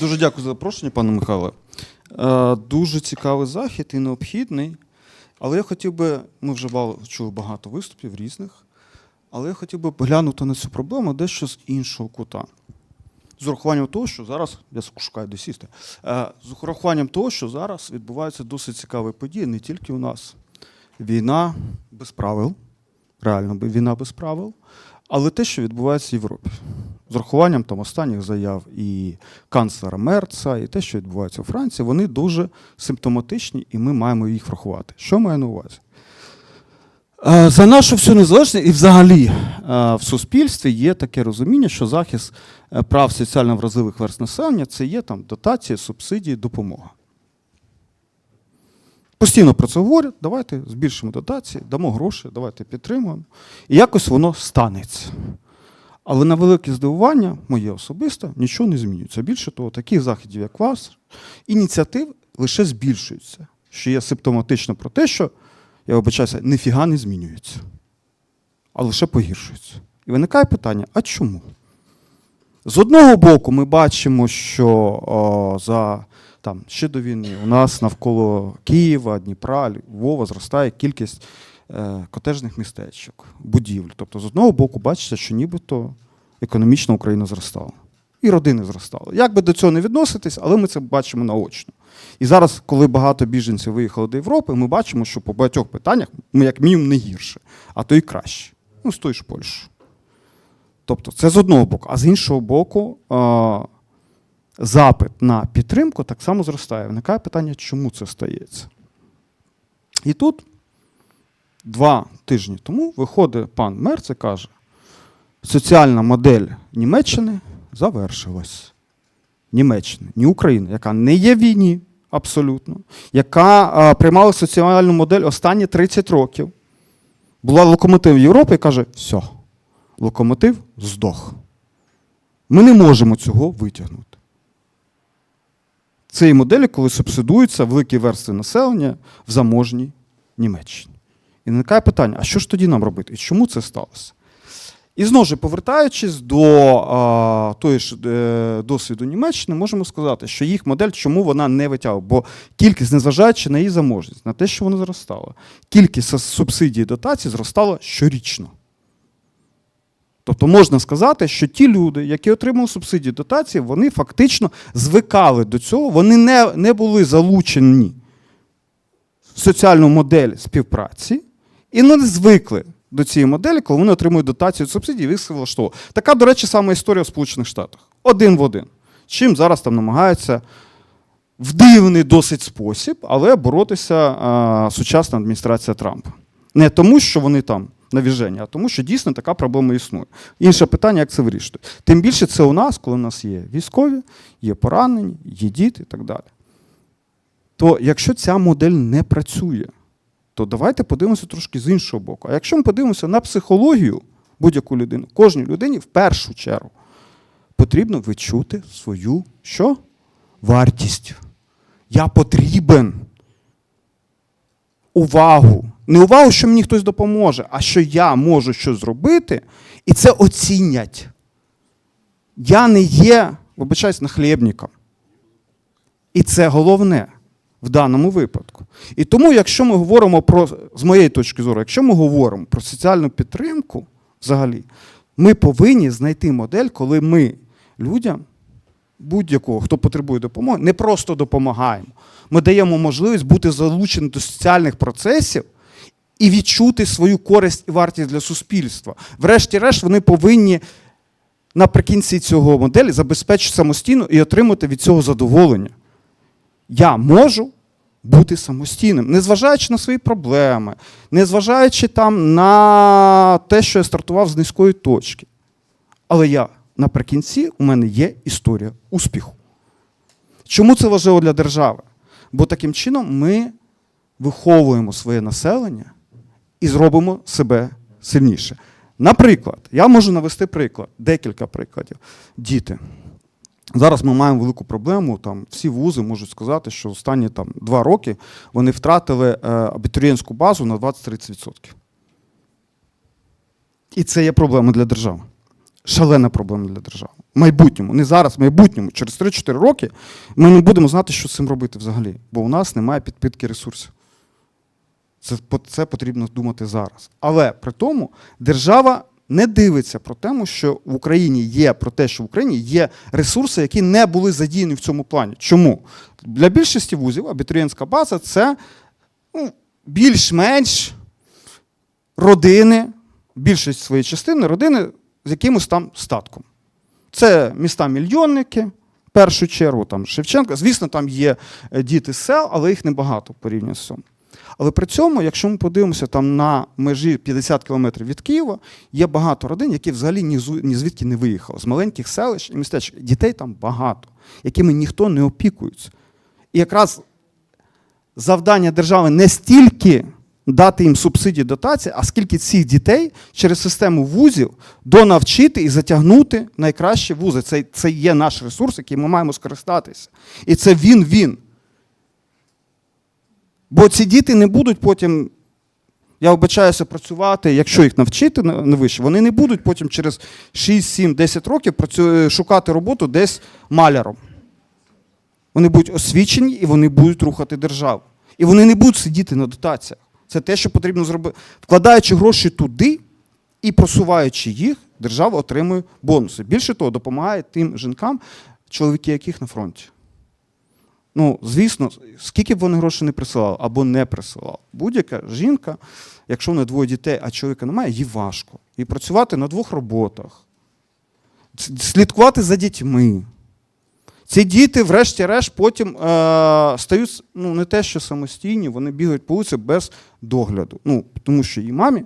Дуже дякую за запрошення, пане Михайле. Е, Дуже цікавий захід і необхідний. Але я хотів би, ми вже чули багато виступів різних, але я хотів би поглянути на цю проблему дещо з іншого кута. З урахуванням того, що зараз я шукаю де сісти. Е, З урахуванням того, що зараз відбуваються досить цікаві події не тільки у нас. Війна без правил, реально війна без правил, але те, що відбувається в Європі. З урахуванням там останніх заяв і канцлера Мерца, і те, що відбувається у Франції, вони дуже симптоматичні, і ми маємо їх врахувати. Що маю на увазі? Е, За нашу всю незалежність і взагалі е, в суспільстві є таке розуміння, що захист е, прав соціально вразливих верст населення це є там дотації, субсидії, допомога. Постійно про це говорять, давайте збільшимо дотації, дамо гроші, давайте підтримуємо. І якось воно станеться. Але на велике здивування, моє особисте, нічого не змінюється. Більше того, таких заходів, як вас, ініціатив лише збільшуються, що є симптоматично про те, що, я вибачаюся, ніфіга не змінюється, а лише погіршується. І виникає питання: а чому? З одного боку, ми бачимо, що о, за там, ще до війни у нас навколо Києва, Дніпра, Львова зростає кількість е, котежних містечок, будівель. Тобто, з одного боку, бачите, що нібито економічно Україна зростала. І родини зростали. Як би до цього не відноситись, але ми це бачимо наочно. І зараз, коли багато біженців виїхали до Європи, ми бачимо, що по багатьох питаннях ми як мінімум не гірше, а то і краще. Ну, з тої ж Польщі. Тобто, це з одного боку, а з іншого боку, запит на підтримку так само зростає. Виникає питання, чому це стається. І тут два тижні тому виходить пан Мерц і каже: соціальна модель Німеччини завершилась. Німеччини, не України, яка не є в війні абсолютно, яка а, приймала соціальну модель останні 30 років. Була локомотив Європи і каже: все, локомотив здох. Ми не можемо цього витягнути. Цієї моделі, коли субсидуються великі верстви населення в заможній Німеччині. І виникає питання: а що ж тоді нам робити? І чому це сталося? І знову ж повертаючись до а, тої ж е, досвіду Німеччини, можемо сказати, що їх модель, чому вона не витягує? Бо кількість, незважаючи на її заможність, на те, що вона зростала, кількість субсидій і дотацій зростала щорічно. Тобто можна сказати, що ті люди, які отримали субсидії дотації, вони фактично звикали до цього, вони не, не були залучені в соціальну модель співпраці і не звикли до цієї моделі, коли вони отримують дотацію від субсидій, їх влаштовує. Така, до речі, сама історія в Сполучених Штатах. Один в один. Чим зараз там намагаються в дивний досить спосіб, але боротися а, сучасна адміністрація Трампа. Не тому, що вони там навіжені, а тому, що дійсно така проблема існує. Інше питання, як це вирішити. Тим більше це у нас, коли у нас є військові, є поранені, є діти і так далі. То якщо ця модель не працює, то давайте подивимося трошки з іншого боку. А якщо ми подивимося на психологію будь-яку людину, кожній людині в першу чергу потрібно відчути свою що? вартість. Я потрібен. Увагу. Не увагу, що мені хтось допоможе, а що я можу щось зробити, і це оцінять. Я не є, вибачаюсь, нахлєбником. І це головне в даному випадку. І тому, якщо ми говоримо про, з моєї точки зору, якщо ми говоримо про соціальну підтримку взагалі, ми повинні знайти модель, коли ми людям, будь-якого, хто потребує допомоги, не просто допомагаємо. Ми даємо можливість бути залученим до соціальних процесів і відчути свою користь і вартість для суспільства. Врешті-решт, вони повинні наприкінці цього моделі забезпечити самостійно і отримати від цього задоволення. Я можу бути самостійним, незважаючи на свої проблеми, незважаючи там на те, що я стартував з низької точки. Але я наприкінці у мене є історія успіху. Чому це важливо для держави? Бо таким чином ми виховуємо своє населення і зробимо себе сильніше. Наприклад, я можу навести приклад, декілька прикладів. Діти. Зараз ми маємо велику проблему. Там всі вузи можуть сказати, що останні там, два роки вони втратили е, абітурієнтську базу на 20-30%. І це є проблема для держави. шалена проблема для держави. В майбутньому, не зараз, в майбутньому, через 3-4 роки ми не будемо знати, що з цим робити взагалі, бо у нас немає підпитки ресурсів. Це, це потрібно думати зараз. Але при тому держава не дивиться про те, що в Україні є про те, що в Україні є ресурси, які не були задіяні в цьому плані. Чому? Для більшості вузів абітурієнтська база це ну, більш-менш родини, більшість своєї частини родини з якимось там статком. Це міста-мільйонники, в першу чергу, там Шевченка. Звісно, там є е, діти з сел, але їх небагато порівняно з цим. Але при цьому, якщо ми подивимося там на межі 50 кілометрів від Києва, є багато родин, які взагалі ні, звідки не виїхали, з маленьких селищ і містечок. Дітей там багато, якими ніхто не опікується. І якраз завдання держави не стільки дати їм субсидії дотації, а скільки цих дітей через систему вузів донавчити і затягнути найкращі вузи. Це, це є наш ресурс, який ми маємо скористатися. І це він-він. Бо ці діти не будуть потім, я вибачаюся, працювати, якщо їх навчити на вище, вони не будуть потім через 6, 7, 10 років шукати роботу десь маляром. Вони будуть освічені і вони будуть рухати державу. І вони не будуть сидіти на дотаціях. Це те, що потрібно зробити. Вкладаючи гроші туди і просуваючи їх, держава отримує бонуси. Більше того, допомагає тим жінкам, чоловіки яких на фронті. Ну, звісно, скільки б вони грошей не присилали або не присилали. Будь-яка жінка, якщо в неї двоє дітей, а чоловіка немає, їй важко. І працювати на двох роботах, слідкувати за дітьми. Ці діти, врешті-решт, потім е, стають ну, не те, що самостійні, вони бігають по вулиці без догляду. Ну, тому що її мамі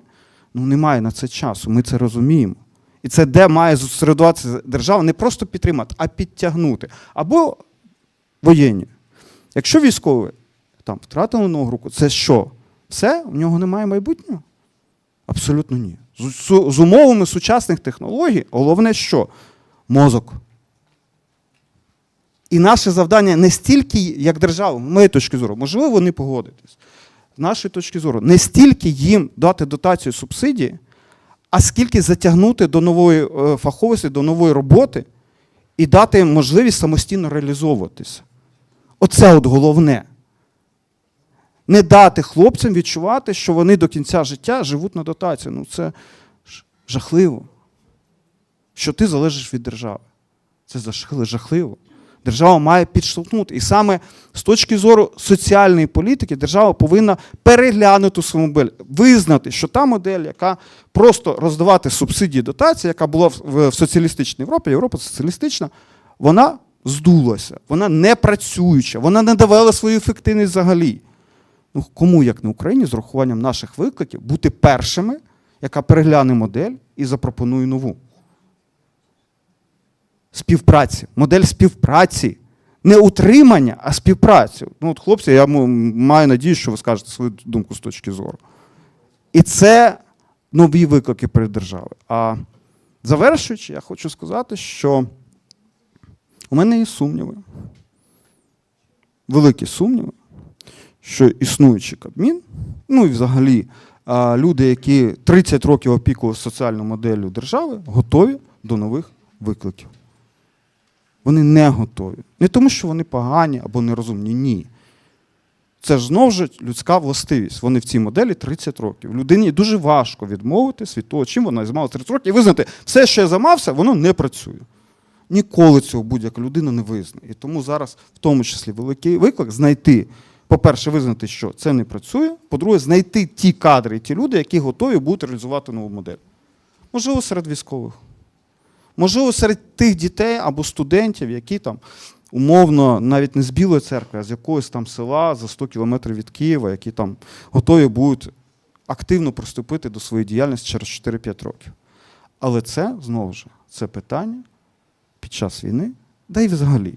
ну, немає на це часу, ми це розуміємо. І це де має зосередуватися держава не просто підтримати, а підтягнути. Або воєнні. Якщо військовий там втратив ногу руку, це що? Все? У нього немає майбутнього? Абсолютно ні. З, з, умовами сучасних технологій, головне що? Мозок. І наше завдання не стільки, як держава, моєї точки зору, можливо, ви не погодитесь. З нашої точки зору, не стільки їм дати дотацію субсидії, а скільки затягнути до нової е, фаховості, до нової роботи і дати їм можливість самостійно реалізовуватися. Оце от головне. Не дати хлопцям відчувати, що вони до кінця життя живуть на дотацію. Ну це жахливо. Що ти залежиш від держави. Це жахливо. Держава має підштовхнути. І саме з точки зору соціальної політики держава повинна переглянути свою модель, визнати, що та модель, яка просто роздавати субсидії дотації, яка була в соціалістичній Європі, Європа соціалістична, вона здулася, вона не працююча, вона не давала свою ефективність взагалі. Ну, кому, як не Україні, з урахуванням наших викликів, бути першими, яка перегляне модель і запропонує нову співпраці, модель співпраці. Не утримання, а співпрацю. Ну, от, хлопці, я маю надію, що ви скажете свою думку з точки зору. І це нові виклики перед державою. А завершуючи, я хочу сказати, що у мене є сумніви, великі сумніви, що існуючий Кабмін, ну і взагалі люди, які 30 років опікувалися соціальною моделлю держави, готові до нових викликів. Вони не готові. Не тому, що вони погані або нерозумні. Ні. Це ж знову ж людська властивість. Вони в цій моделі 30 років. Людині дуже важко відмовитись від того, чим вона займалася 30 років, і визнати, все, що я займався, воно не працює. Ніколи цього будь-яка людина не визнає. І тому зараз, в тому числі, великий виклик знайти, по-перше, визнати, що це не працює. По-друге, знайти ті кадри, ті люди, які готові будуть реалізувати нову модель. Можливо, серед військових. Можливо, серед тих дітей або студентів, які там умовно навіть не з Білої церкви, а з якогось там села за 100 кілометрів від Києва, які там готові будуть активно приступити до своєї діяльності через 4-5 років. Але це знову ж це питання під час війни, да й взагалі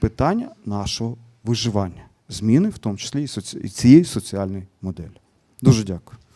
питання нашого виживання, зміни, в тому числі і цієї соціальної моделі. Дуже дякую.